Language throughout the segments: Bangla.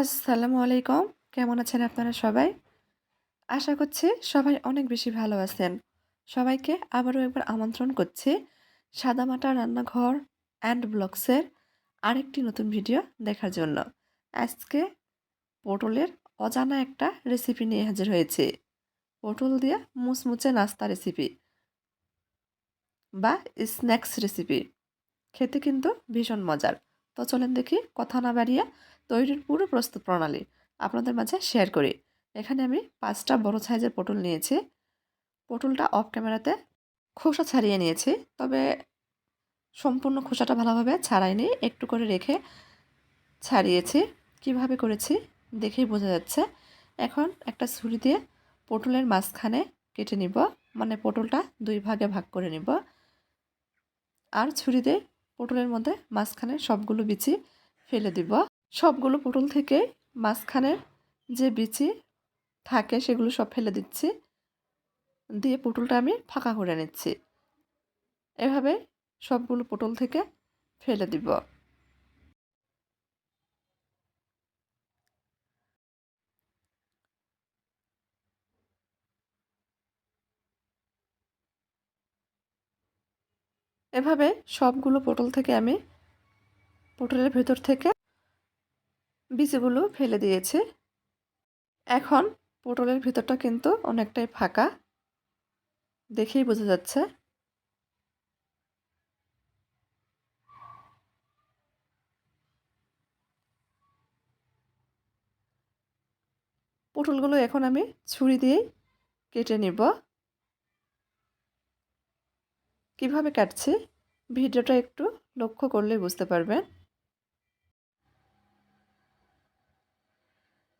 আসসালামু আলাইকুম। কেমন আছেন আপনারা সবাই? আশা করছি সবাই অনেক বেশি ভালো আছেন। সবাইকে আবারও একবার আমন্ত্রণ করছি সাদামাটা রান্নাঘর অ্যান্ড ব্লগসের আরেকটি নতুন ভিডিও দেখার জন্য। আজকে পটলের অজানা একটা রেসিপি নিয়ে হাজির হয়েছে। পটল দিয়ে মুচমুচে নাস্তা রেসিপি বা স্ন্যাক্স রেসিপি খেতে কিন্তু ভীষণ মজার। তো চলেন দেখি, কথা না বাড়িয়ে তৈরির পুরো প্রস্তুত প্রণালী আপনাদের মাঝে শেয়ার করি। এখানে আমি পাঁচটা বড় সাইজের পটল নিয়েছি। পটলটা অফ ক্যামেরাতে খোসা ছাড়িয়ে নিয়েছি, তবে সম্পূর্ণ খোসাটা ভালোভাবে ছাড়াইনি, একটু করে রেখে ছাড়িয়েছি। কীভাবে করেছি দেখেই বোঝা যাচ্ছে। এখন একটা ছুরি দিয়ে পটলের মাঝখানে কেটে নিব মানে পটলটা দুই ভাগে ভাগ করে নিব। আর ছুরি দিয়ে পটলের মধ্যে মাঝখানে সবগুলো বিচি ফেলে দিব। সবগুলো পটল থেকে মাঝখানের যে বিচি থাকে সেগুলো সব ফেলে দিচ্ছি। দিয়ে পটলটা আমি ফাঁকা করে নিচ্ছি। এভাবে সবগুলো পটল থেকে ফেলে দিব। এভাবে সবগুলো পটল থেকে আমি পটলের ভেতর থেকে বীজগুলো ফেলে দিয়েছে। এখন পটলের ভিতরটা কিন্তু অনেকটাই ফাঁকা। দেখেই বোঝা যাচ্ছে। পটলগুলো এখন আমি ছুরি দিয়েই কেটে নিব। কীভাবে কাটছি? ভিডিওটা একটু লক্ষ্য করলে বুঝতে পারবেন।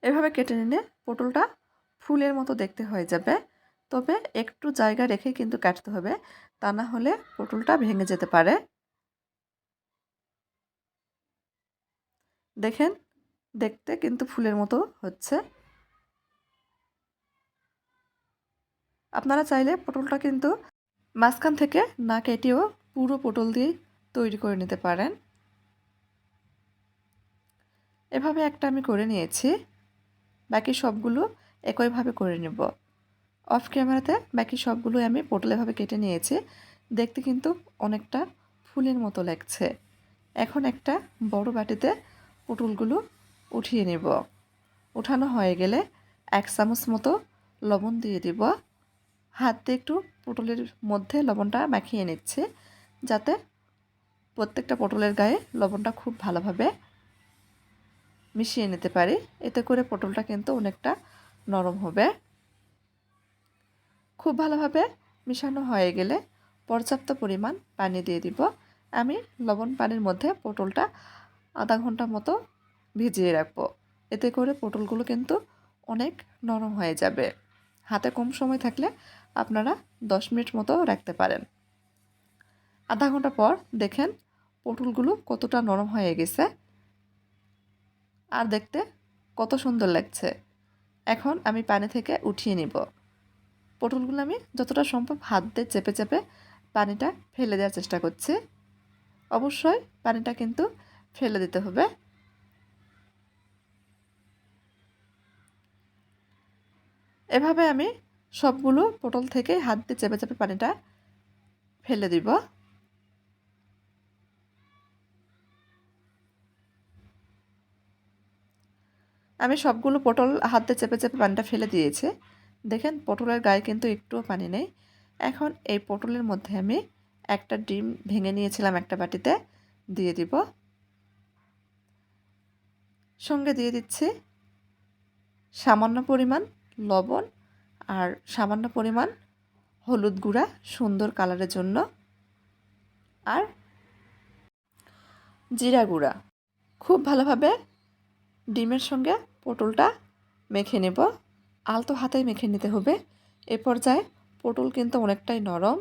এভাবে কেটে নিলে পটলটা ফুলের মতো দেখতে হয়ে যাবে। তবে একটু জায়গা রেখে কিন্তু কাটতে হবে, তা না হলে পটলটা ভেঙে যেতে পারে। দেখেন, দেখতে কিন্তু ফুলের মতো হচ্ছে। আপনারা চাইলে পটলটা কিন্তু মাঝখান থেকে না কেটেও পুরো পটল দিয়ে তৈরি করে নিতে পারেন। এভাবে একটা আমি করে নিয়েছি। বাকি সবগুলো একইভাবে করে নেব। অফ ক্যামেরাতে বাকি সবগুলো আমি পটলেভাবে কেটে নিয়েছি। দেখতে কিন্তু অনেকটা ফুলের মতো লাগছে। এখন একটা বড় বাটিতে পটলগুলো উঠিয়ে নেব। উঠানো হয়ে গেলে এক চামচ মতো লবণ দিয়ে দিব। হাত একটু পটলের মধ্যে লবণটা মাখিয়ে নিচ্ছে, যাতে প্রত্যেকটা পটলের গায়ে লবণটা খুব ভালোভাবে মিশিয়ে নিতে পারি। এতে করে পটলটা কিন্তু অনেকটা নরম হবে। খুব ভালোভাবে মিশানো হয়ে গেলে পর্যাপ্ত পরিমাণ পানি দিয়ে দিব। আমি লবণ পানির মধ্যে পটলটা আধা ঘণ্টা মতো ভিজিয়ে রাখব। এতে করে পটলগুলো কিন্তু অনেক নরম হয়ে যাবে। হাতে কম সময় থাকলে আপনারা দশ মিনিট মতো রাখতে পারেন। আধা ঘণ্টা পর দেখেন পটলগুলো কতটা নরম হয়ে গেছে। আর দেখতে কত সুন্দর লাগছে। এখন আমি পানি থেকে উঠিয়ে নিব। পটলগুলো আমি যতটা সম্ভব হাত দিয়ে চেপে চেপে পানিটা ফেলে দেওয়ার চেষ্টা করছি। অবশ্যই পানিটা কিন্তু ফেলে দিতে হবে। এভাবে আমি সবগুলো পটল থেকে হাত দিয়ে চেপে চেপে পানিটা ফেলে দিব। আমি সবগুলো পটল হাতে চেপে চেপে পানিটা ফেলে দিয়েছে। দেখেন, পটলের গায়ে কিন্তু একটুও পানি নেই। এখন এই পটলের মধ্যে আমি একটা ডিম ভেঙে নিয়েছিলাম একটা বাটিতে, দিয়ে দিব। সঙ্গে দিয়ে দিচ্ছি সামান্য পরিমাণ লবণ আর সামান্য পরিমাণ হলুদ গুঁড়া সুন্দর কালারের জন্য আর জিরা গুঁড়া। খুব ভালোভাবে ডিমের সঙ্গে পটলটা মেখে নেব। আলতো হাতেই মেখে নিতে হবে। এ পর্যায়ে পটল কিন্তু অনেকটাই নরম।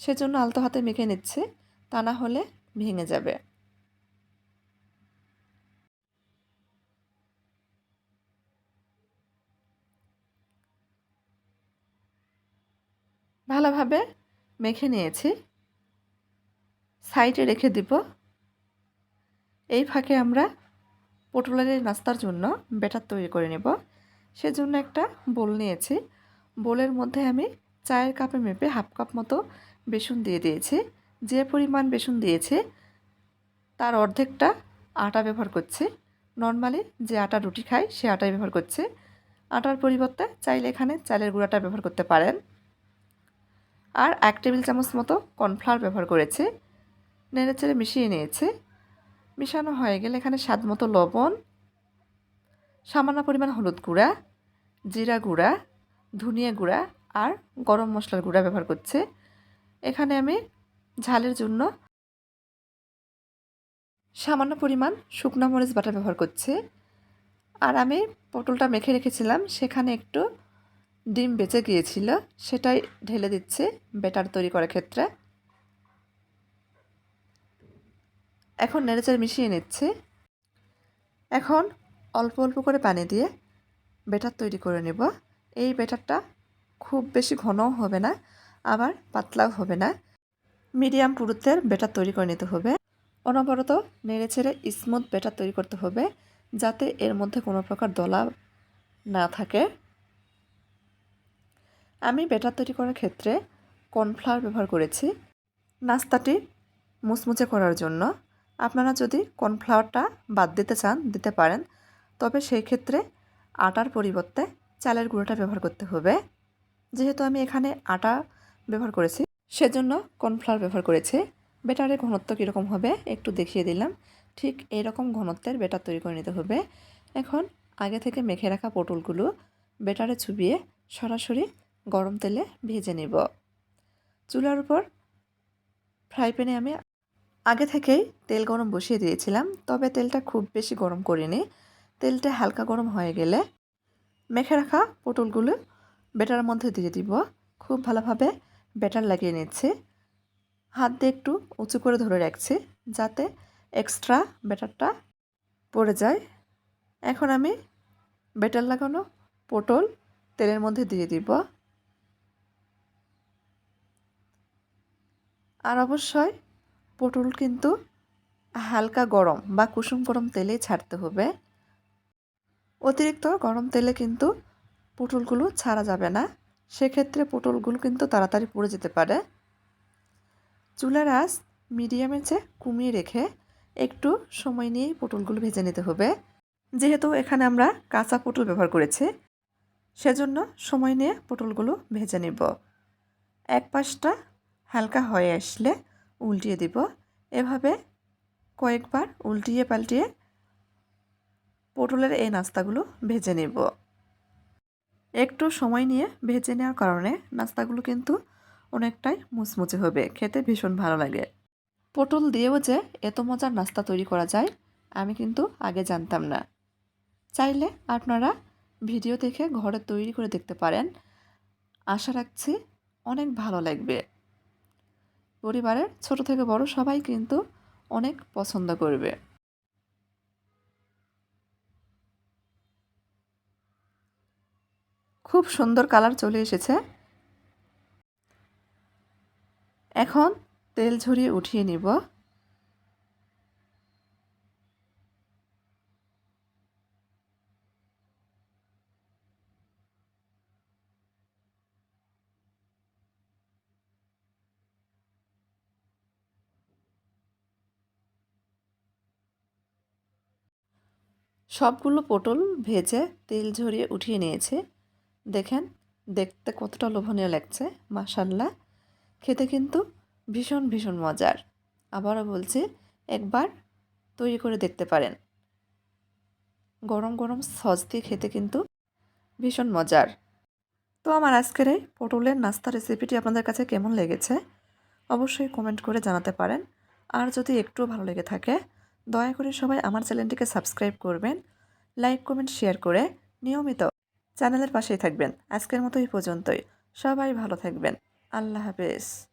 সেজন্য আলতো হাতে মেখে নিচ্ছে, তা না হলে ভেঙে যাবে। ভালোভাবে মেখে নিয়েছি। সাইডে রেখে দিব। এই ফাঁকে আমরা পটলের নাস্তার জন্য ব্যাটার তৈরি করে নেব। সেজন্য একটা বোল নিয়েছি। বোলের মধ্যে আমি চায়ের কাপে মেপে হাফ কাপ মতো বেসন দিয়ে দিয়েছি। যে পরিমাণ বেসন দিয়েছে, তার অর্ধেকটা আটা ব্যবহার করছে। নর্মালি যে আটা রুটি খাই সে আটাই ব্যবহার করছে। আটার পরিবর্তে চাইলে এখানে চালের গুঁড়াটা ব্যবহার করতে পারেন। আর এক টেবিল চামচ মতো কর্নফ্লাওয়ার ব্যবহার করেছে। নেড়ে চেড়ে মিশিয়ে নিয়েছি। মিশানো হয়ে গেলে এখানে স্বাদ মতো লবণ, সামান্য পরিমাণ হলুদ গুঁড়া, জিরা গুঁড়া, ধনিয়া গুঁড়া আর গরম মশলার গুঁড়া ব্যবহার করছে। এখানে আমি ঝালের জন্য সামান্য পরিমাণ শুকনো মরিচ বাটা ব্যবহার করছি। আর আমি পটলটা মেখে রেখেছিলাম, সেখানে একটু ডিম বেঁচে গিয়েছিল, সেটাই ঢেলে দিচ্ছে ব্যাটার তৈরি করার ক্ষেত্রে। এখন নেড়েচেড়ে মিশিয়ে নিচ্ছি। এখন অল্প অল্প করে পানি দিয়ে বেটার তৈরি করে নেব। এই বেটারটা খুব বেশি ঘনও হবে না, আবার পাতলাও হবে না। মিডিয়াম পুরুত্বের বেটার তৈরি করে নিতে হবে। অনবরত নেড়ে ছেড়ে স্মুথ বেটার তৈরি করতে হবে, যাতে এর মধ্যে কোনো প্রকার দলা না থাকে। আমি বেটার তৈরি করার ক্ষেত্রে কর্নফ্লাওয়ার ব্যবহার করেছি। নাস্তাটি মুচমুচে করার জন্য। আপনারা যদি কর্নফ্লাওয়ারটা বাদ দিতে চান, দিতে পারেন। তবে সেই ক্ষেত্রে আটার পরিবর্তে চালের গুঁড়োটা ব্যবহার করতে হবে। যেহেতু আমি এখানে আটা ব্যবহার করেছি, সেজন্য কর্নফ্লাওয়ার ব্যবহার করেছি। বেটারের ঘনত্ব কীরকম হবে একটু দেখিয়ে দিলাম। ঠিক এইরকম ঘনত্বের বেটার তৈরি করে নিতে হবে। এখন আগে থেকে মেখে রাখা পটলগুলো বেটারে চুবিয়ে সরাসরি গরম তেলে ভেজে নেব। চুলার উপর ফ্রাই প্যানে আমি আগে থেকেই তেল গরম বসিয়ে দিয়েছিলাম, তবে তেলটা খুব বেশি গরম করিনি। তেলটা হালকা গরম হয়ে গেলে মেখে রাখা পটলগুলো বেটারের মধ্যে দিয়ে দিব। খুব ভালোভাবে ব্যাটার লাগিয়ে নিচ্ছে। হাত দিয়ে একটু উঁচু করে ধরে রাখছি যাতে এক্সট্রা ব্যাটারটা পড়ে যায়। এখন আমি ব্যাটার লাগানো পটল তেলের মধ্যে দিয়ে দিব। আর অবশ্যই পটল কিন্তু হালকা গরম বা কুসুম গরম তেলেই ছাড়তে হবে। অতিরিক্ত গরম তেলে কিন্তু পটলগুলো ছাড়া যাবে না। সেক্ষেত্রে পটলগুলো কিন্তু তাড়াতাড়ি পড়ে যেতে পারে। চুলার আঁচ মিডিয়ামে চেয়ে কমিয়ে রেখে একটু সময় নিয়েই পটলগুলো ভেজে নিতে হবে। যেহেতু এখানে আমরা কাঁচা পটল ব্যবহার করেছি, সেজন্য সময় নিয়ে পটলগুলো ভেজে নেব। এক পাশটা হালকা হয়ে আসলে উল্টিয়ে দিব। এভাবে কয়েকবার উল্টিয়ে পাল্টিয়ে পটলের এই নাস্তাগুলো ভেজে নেব। একটু সময় নিয়ে ভেজে নেওয়ার কারণে নাস্তাগুলো কিন্তু অনেকটাই মুচমুচে হবে। খেতে ভীষণ ভালো লাগে। পটল দিয়েও যে এত মজার নাস্তা তৈরি করা যায়, আমি কিন্তু আগে জানতাম না। চাইলে আপনারা ভিডিও দেখে ঘরে তৈরি করে দেখতে পারেন। আশা রাখছি অনেক ভালো লাগবে। পরিবারের ছোট থেকে বড় সবাই কিন্তু অনেক পছন্দ করবে। খুব সুন্দর কালার চলে এসেছে। এখন তেল ঝরিয়ে উঠিয়ে নিব। সবগুলো পটল ভেজে তেল ঝরিয়ে উঠিয়ে নিয়েছে। দেখেন, দেখতে কতটা লোভনীয় লাগছে মাসাল্লাহ খেতে কিন্তু ভীষণ ভীষণ মজার। আবারও বলছি, একবার তৈরি করে দেখতে পারেন। গরম গরম সস দিয়ে খেতে কিন্তু ভীষণ মজার। তো আমার আজকের এই পটলের নাস্তা রেসিপিটি আপনাদের কাছে কেমন লেগেছে? অবশ্যই কমেন্ট করে জানাতে পারেন। আর যদি একটু ভালো লেগে থাকে দয়া করে সবাই আমার চ্যানেলটিকে সাবস্ক্রাইব করবেন, লাইক, কমেন্ট, শেয়ার করে নিয়মিত চ্যানেলের পাশেই থাকবেন। আজকের মতো এই পর্যন্তই। সবাই ভালো থাকবেন। আল্লাহ হাফেজ।